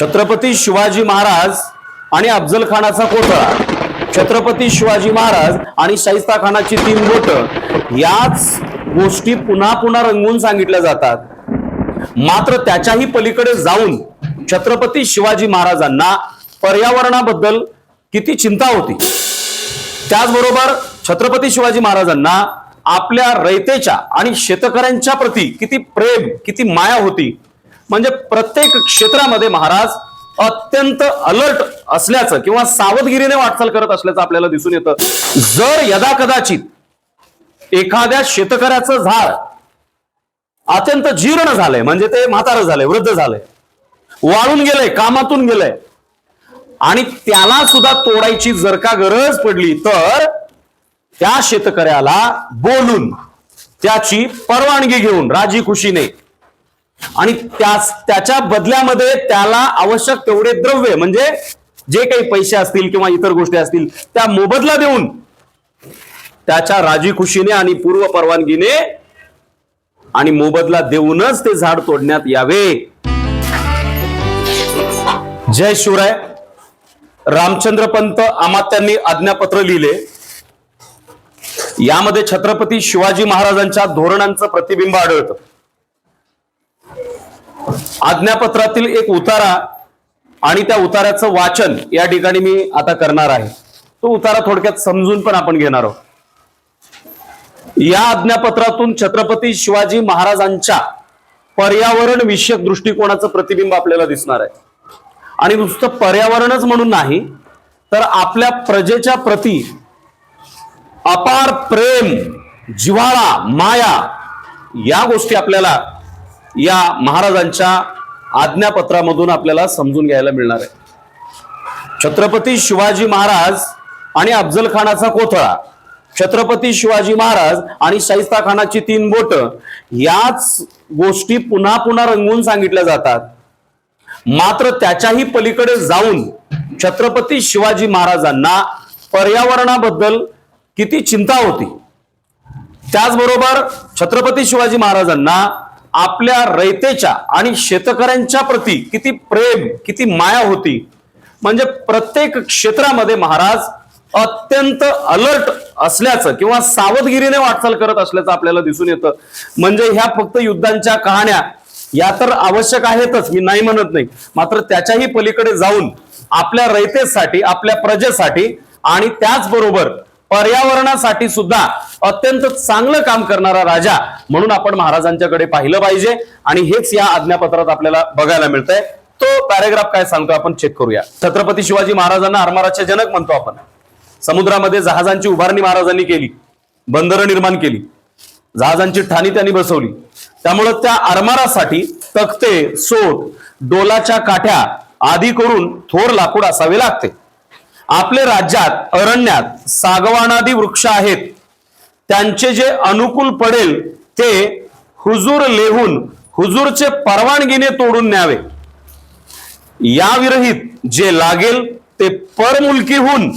छत्रपती शिवाजी महाराज आणि अफजल खानाचा कोथळा छत्रपती शिवाजी महाराज आणि शाहिस्ता खानाची तीन बोट याच गोष्टी पुन्हा पुन्हा रंगवून सांगितल्या जातात. मात्र त्याच्याही पलीकडे जाऊन छत्रपती शिवाजी महाराजांना पर्यावरणाबद्दल किती चिंता होती? त्याचबरोबर छत्रपती शिवाजी महाराजांना आपल्या रयतेच्या आणि शेतकऱ्यांच्या प्रती किती प्रेम किती माया होती? म्हणजे प्रत्येक क्षेत्रामध्ये महाराज अत्यंत अलर्ट असल्याचं किंवा सावधगिरीने वाटचाल करत असल्याचं आपल्याला दिसून येतं. जर यदा कदाचित एखाद्या शेतकऱ्याचं झाड अत्यंत जीर्ण झालंय म्हणजे ते म्हातारं झालंय वृद्ध झालंय वाळून गेलंय कामातून गेलंय आणि त्याला सुद्धा तोडायची जर का गरज पडली तर त्या शेतकऱ्याला बोलून त्याची परवानगी घेऊन राजी खुशीने आणि त्याच्या बदल्यामध्ये त्याला आवश्यक तेवढे द्रव्य म्हणजे जे काही पैसे असतील किंवा इतर गोष्टी असतील त्या मोबदला देऊन त्याच्या राजी खुशीने आणि पूर्व परवानगीने आणि मोबदला देऊनच ते झाड तोडण्यात यावे. जय शिवराय. रामचंद्र पंत अमात्यांनी आज्ञापत्र लिहिले. यामध्ये छत्रपती शिवाजी महाराजांच्या धोरणांचं प्रतिबिंब आढळतं. आज्ञापत्रातील एक उतारा आणि त्या उतार्याचं वाचन या ठिकाणी मी आता करणार आहे. तो उतारा थोडक्यात समजून पण आपण घेणार आहोत. या आज्ञापत्रातून छत्रपती शिवाजी महाराजांच्या पर्यावरण विषयक दृष्टिकोनाचं प्रतिबिंब आपल्याला दिसणार आहे. आणि नुसतं पर्यावरणच म्हणून नाही तर आपल्या प्रजेच्या प्रती अपार प्रेम जिव्हाळा माया या गोष्टी आपल्याला या महाराजांच्या आज्ञापत्रामधून आपल्याला समजून घ्यायला मिळणार आहे. छत्रपती शिवाजी महाराज आणि अफजल खानाचा कोथळा छत्रपती शिवाजी महाराज आणि शाहिस्ता खानाची तीन बोट याच गोष्टी पुन्हा पुन्हा रंगवून सांगितल्या जातात. मात्र त्याच्याही पलीकडे जाऊन छत्रपती शिवाजी महाराजांना पर्यावरणाबद्दल किती चिंता होती. त्याचबरोबर छत्रपती शिवाजी महाराजांना आपल्या रयतेच्या आणि शेतकऱ्यांच्या प्रती किती प्रेम किती माया होती. म्हणजे प्रत्येक क्षेत्रामध्ये महाराज अत्यंत अलर्ट असल्याचं किंवा सावधगिरीने वाटचाल करत असल्याचं आपल्याला दिसून येतं. म्हणजे ह्या फक्त युद्धांच्या कहाण्या या तर आवश्यक आहेतच मी नाही म्हणत नाही. मात्र त्याच्याही पलीकडे जाऊन आपल्या रयतेसाठी आपल्या प्रजेसाठी आणि त्याचबरोबर पर्यावरणासाठी सुद्धा अत्यंत चांगलं काम करणारा राजा म्हणून आपण महाराजांच्याकडे पाहिलं पाहिजे. आणि हेच या आज्ञापत्रात आपल्याला बघायला मिळतंय. तो पॅरेग्राफ काय सांगतो आपण चेक करूया. छत्रपती शिवाजी महाराजांना आरमाराचे जनक म्हणतो आपण. समुद्रामध्ये जहाजांची उभारणी महाराजांनी केली. बंदरं निर्माण केली. जहाजांची ठाणी त्यांनी बसवली. त्यामुळं त्या आरमारासाठी तख्ते सोट डोलाच्या काठ्या आदी करून थोर लाकूड असावे लागते. आपले राज्यात अरण्यात सागवानादी वृक्ष आहेत. त्यांचे जे अनुकूल पडेल ते हुजूर लेहून हुजूरचे परवानगीने तोडून न्यावे. या विरहित जे लागेल ते परमुलकीहून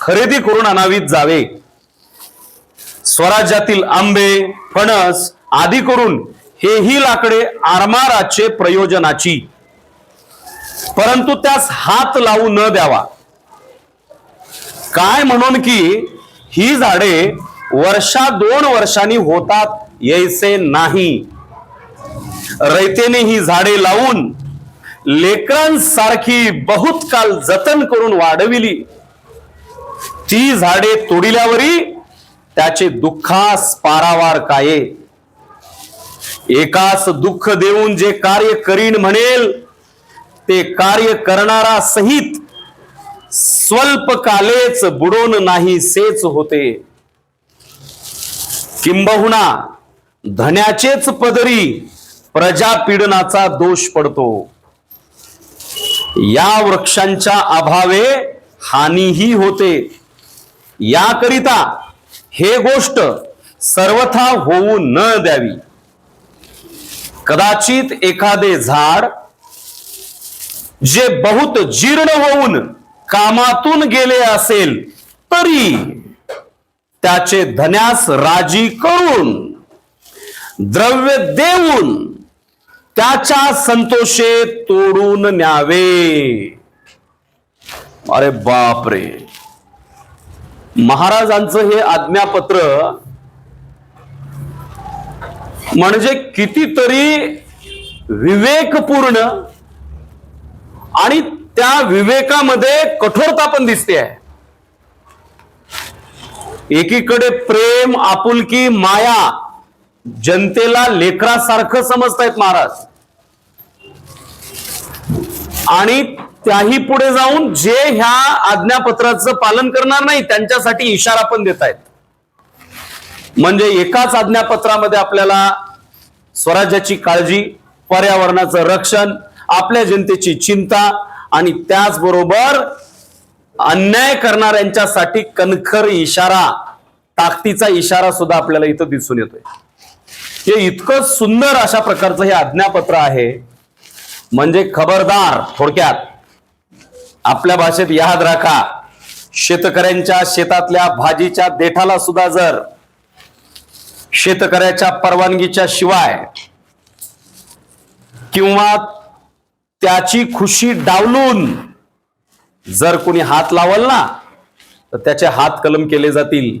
खरेदी करून आणावीत जावे. स्वराज्यातील आंबे फणस आदी करून हेही लाकडे आरमाराचे प्रयोजनाची. परंतु त्यास हात लावू न द्यावा. काय म्हणून की ही झाडे वर्षा दोन वर्षांनी होतात यायचे नाही. रयतेने ही झाडे लावून लेकरांसारखी बहुत काल जतन करून वाढविली. ती झाडे तोडिल्यावरी त्याचे दुःखास पारावार काये. एकास दुःख देऊन जे कार्य करीन म्हणेल ते कार्य करणारा सहित स्वल्प कालेच बुडोन नाही सेच होते. किंबहुना धन्याचेच पदरी प्रजा पीडनाचा दोष पडतो. या वृक्षांच्या अभावे हानीही होते. याकरिता हे गोष्ट सर्वथा होऊ न द्यावी. कदाचित एखादे झाड जे बहुत जीर्ण होऊन कामातून गेले असेल तरी त्याचे धन्यास राजी करून द्रव्य देऊन त्याच्या संतोषे तोडून न्यावे. अरे बापरे. महाराजांचं हे आज्ञापत्र म्हणजे कितीतरी विवेकपूर्ण आणि त्या विवेकामध्ये कठोरता पण दिसते आहे. एकीकडे प्रेम आपुलकी माया जनतेला लेकरासारखं समजतायत महाराज. आणि त्याही पुढे जाऊन जे ह्या आज्ञापत्राचं पालन करणार नाही त्यांच्यासाठी इशारा पण देत आहेत म्हणजे एकाच आज्ञापत्रामध्ये आपल्याला स्वराज्याची काळजी पर्यावरणाचं रक्षण आपल्या जनतेची चिंता आणि त्याचबरोबर अन्याय करणाऱ्यांच्यासाठी कणखर इशारा ताकदीचा इशारा सुद्धा आपल्याला इथं दिसून येतोय. हे इतकं सुंदर अशा प्रकारचं हे आज्ञापत्र आहे. म्हणजे खबरदार थोडक्यात आपल्या भाषेत याद राखा शेतकऱ्यांच्या शेतातल्या भाजीच्या देठाला सुद्धा जर शेतकऱ्याच्या परवानगीच्या शिवाय किंवा त्याची खुशी डावलून जर कोणी हात लावल ना तर त्याचे हात कलम केले जातील.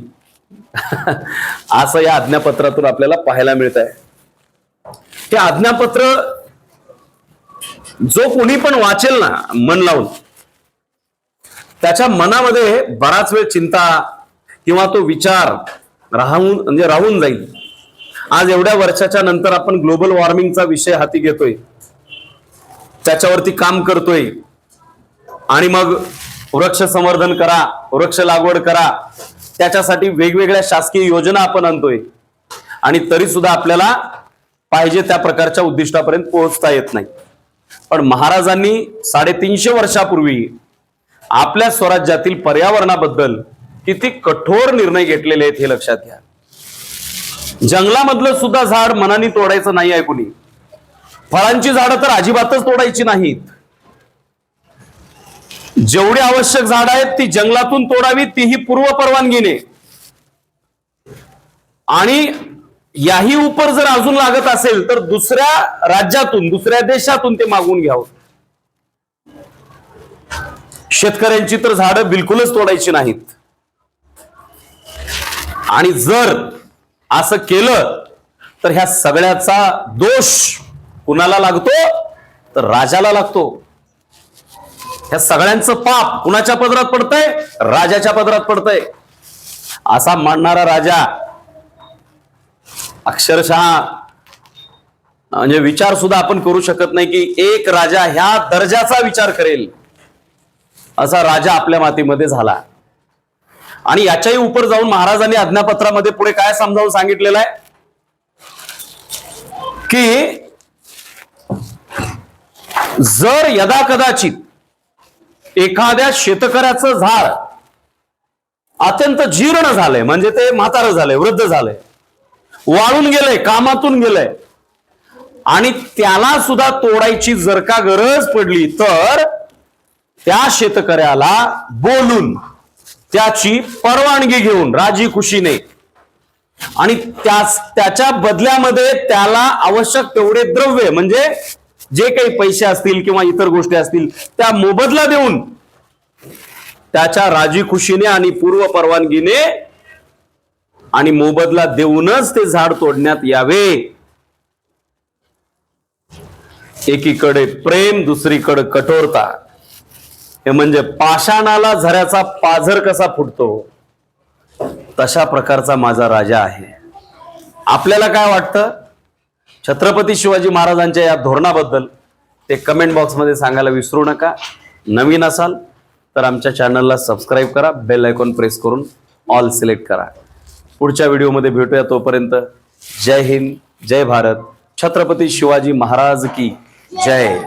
असं या आज्ञापत्रातून आपल्याला पाहायला मिळत आहे हे आज्ञापत्र जो कोणी पण वाचेल ना मन लावून त्याच्या मनामध्ये बराच वेळ चिंता किंवा तो विचार राहून म्हणजे राहून जाईल. आज एवढ्या वर्षाच्या नंतर आपण ग्लोबल वॉर्मिंगचा विषय हाती घेतोय. त्याच्यावरती काम करतोय. आणि मग वृक्ष संवर्धन करा वृक्ष लागवड करा. त्याच्यासाठी वेगवेगळ्या शासकीय योजना आपण आणतोय. आणि तरी सुद्धा आपल्याला पाहिजे त्या प्रकारच्या उद्दिष्टापर्यंत पोहोचता येत नाही. पण महाराजांनी साडेतीनशे वर्षापूर्वी आपल्या स्वराज्यातील पर्यावरणाबद्दल किती कठोर निर्णय घेतलेले आहेत हे लक्षात घ्या. जंगलामधलं सुद्धा झाड मनाने तोडायचं नाही आहे कुणी. फळांची झाडं तर अजिबातच तोडायची नाहीत. जेवढी आवश्यक झाड आहेत ती जंगलातून तोडावी तीही पूर्व परवानगीने आणि याही उपर जर अजून लागत असेल तर दुसऱ्या राज्यातून दुसऱ्या देशातून ते मागून घ्यावं. शेतकऱ्यांची तर झाडं बिलकुलच तोडायची नाहीत. आणि जर असं केलं तर ह्या सगळ्याचा दोष कुणाला लागतो? तर राजाला लागतो. ह्या सगळ्यांचं पाप कुणाच्या पदरात पडतंय? राजाच्या पदरात पडतंय. असा मानणारा राजा अक्षरशः म्हणजे विचार सुद्धा आपण करू शकत नाही की एक राजा ह्या दर्जाचा विचार करेल. असा राजा आपल्या मातीमध्ये झाला. आणि याच्याही उपर जाऊन महाराजांनी आज्ञापत्रामध्ये पुढे काय समजावून सांगितलेलं आहे? की जर यदा कदाचित एखाद्या शेतकऱ्याचं झाड अत्यंत जीर्ण झालंय म्हणजे ते म्हातारं झालंय वृद्ध झालंय वाळून गेलंय कामातून गेलंय आणि त्याला सुद्धा तोडायची जर का गरज पडली तर त्या शेतकऱ्याला बोलून त्याची परवानगी घेऊन राजी खुशीने आणि त्याच त्याच्या बदल्यामध्ये त्याला आवश्यक तेवढे द्रव्य म्हणजे जे काही पैसे असतील किंवा इतर गोष्टी असतील त्या मोबदला देऊन त्याच्या राजी खुशीने आणि पूर्व परवानगीने आणि मोबदला देऊनच ते झाड तोडण्यात यावे. एकीकडे प्रेम दुसरीकडे कठोरता. हे म्हणजे पाषाणाला झऱ्याचा पाझर कसा फुटतो? तशा प्रकारचा माझा राजा आहे. आपल्याला काय वाटतं? छत्रपती शिवाजी महाराजांच्या या धोरणाबद्दल ते कमेंट बॉक्समध्ये सांगायला विसरू नका. नवीन असाल तर आमच्या चॅनलला सबस्क्राईब करा. बेल आयकॉन प्रेस करून ऑल सिलेक्ट करा. पुढच्या व्हिडिओमध्ये भेटूया तोपर्यंत. जय हिंद जय भारत. छत्रपती शिवाजी महाराज की जय.